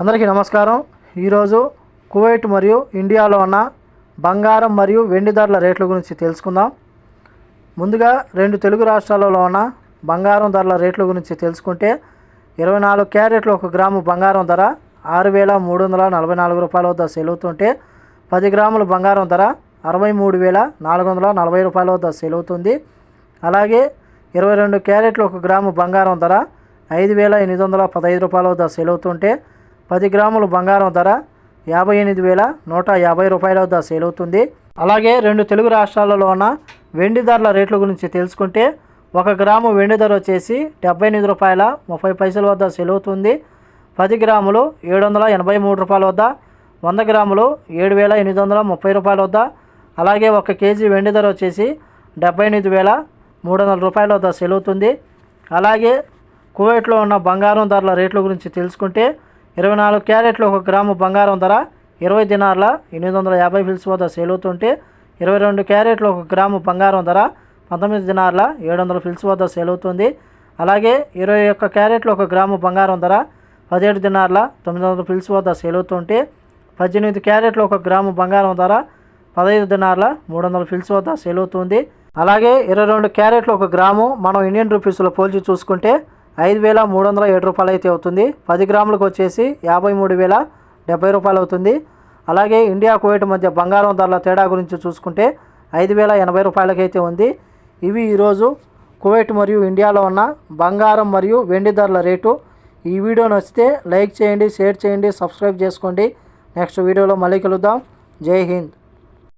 అందరికీ నమస్కారం. ఈరోజు కువైట్ మరియు ఇండియాలో ఉన్న బంగారం మరియు వెండి ధరల రేట్ల గురించి తెలుసుకుందాం. ముందుగా రెండు తెలుగు రాష్ట్రాలలో ఉన్న బంగారం ధరల రేట్ల గురించి తెలుసుకుంటే ఇరవై నాలుగు క్యారెట్లు ఒక గ్రాము బంగారం ధర ఆరు వేల మూడు వందల నలభై నాలుగు రూపాయల వద్ద సేల్ అవుతుంటే పది గ్రాముల బంగారం ధర అరవై మూడు వేల నాలుగు వందల నలభై రూపాయల వద్ద సేల్ అవుతుంది అలాగే ఇరవై రెండు క్యారెట్లు ఒక గ్రాము బంగారం ధర ఐదు వేల ఎనిమిది వందల పదహైదు రూపాయల వద్ద సేల్ అవుతుంటే పది గ్రాముల బంగారం ధర యాభై ఎనిమిది వేల నూట యాభై రూపాయల వద్ద సేల్ అవుతుంది. అలాగే రెండు తెలుగు రాష్ట్రాలలో ఉన్న వెండి ధరల రేట్ల గురించి తెలుసుకుంటే ఒక గ్రాము వెండి ధర వచ్చేసి డెబ్బై ఎనిమిది రూపాయల ముప్పై పైసల వద్ద సేల్ అవుతుంది. పది గ్రాములు ఏడు వందల ఎనభై మూడు రూపాయల వద్ద వంద గ్రాములు ఏడు వేల ఎనిమిది వందల ముప్పై రూపాయల వద్ద అలాగే ఒక కేజీ వెండి ధర వచ్చేసి డెబ్బై ఎనిమిది వేల మూడు వందల రూపాయల వద్ద సెలవుతుంది అలాగే కువైట్లో ఉన్న బంగారం ధరల రేట్ల గురించి తెలుసుకుంటే ఇరవై నాలుగు క్యారెట్లు ఒక గ్రాము బంగారం ధర ఇరవై దినార్ల ఎనిమిది వందల యాభై ఫిల్స్ వద్ద సేల్ అవుతుంటే ఇరవై రెండు క్యారెట్లు ఒక గ్రాము బంగారం ధర పంతొమ్మిది దినార్ల ఏడు వందల ఫిల్స్ వద్ద సేల్ అవుతుంది అలాగే ఇరవై ఒక్క క్యారెట్లు ఒక గ్రాము బంగారం ధర పదిహేడు దినార్ల తొమ్మిది వందల ఫిల్స్ వద్ద సేల్ అవుతుంటే పద్దెనిమిది క్యారెట్లు ఒక గ్రాము బంగారం ధర పదహైదు దినార్ల మూడు వందల ఫిల్స్ వద్ద సేల్ అవుతుంది అలాగే ఇరవై రెండు క్యారెట్లు ఒక గ్రాము మనం ఇండియన్ రూపీస్లో పోల్చి చూసుకుంటే ఐదు వేల మూడు వందల ఏడు రూపాయలు అయితే అవుతుంది. పది గ్రాములకు వచ్చేసి యాభై మూడు వేల డెబ్బై రూపాయలు అవుతుంది. అలాగే ఇండియా కువైట్ మధ్య బంగారం ధరల తేడా గురించి చూసుకుంటే ఐదు వేల ఎనభై రూపాయలకైతే ఉంది. ఇవి ఈరోజు కువైట్ మరియు ఇండియాలో ఉన్న బంగారం మరియు వెండి ధరల రేటు. ఈ వీడియో నచ్చితే లైక్ చేయండి షేర్ చేయండి సబ్స్క్రైబ్ చేసుకోండి. నెక్స్ట్ వీడియోలో మళ్ళీ కలుద్దాం. జై హింద్.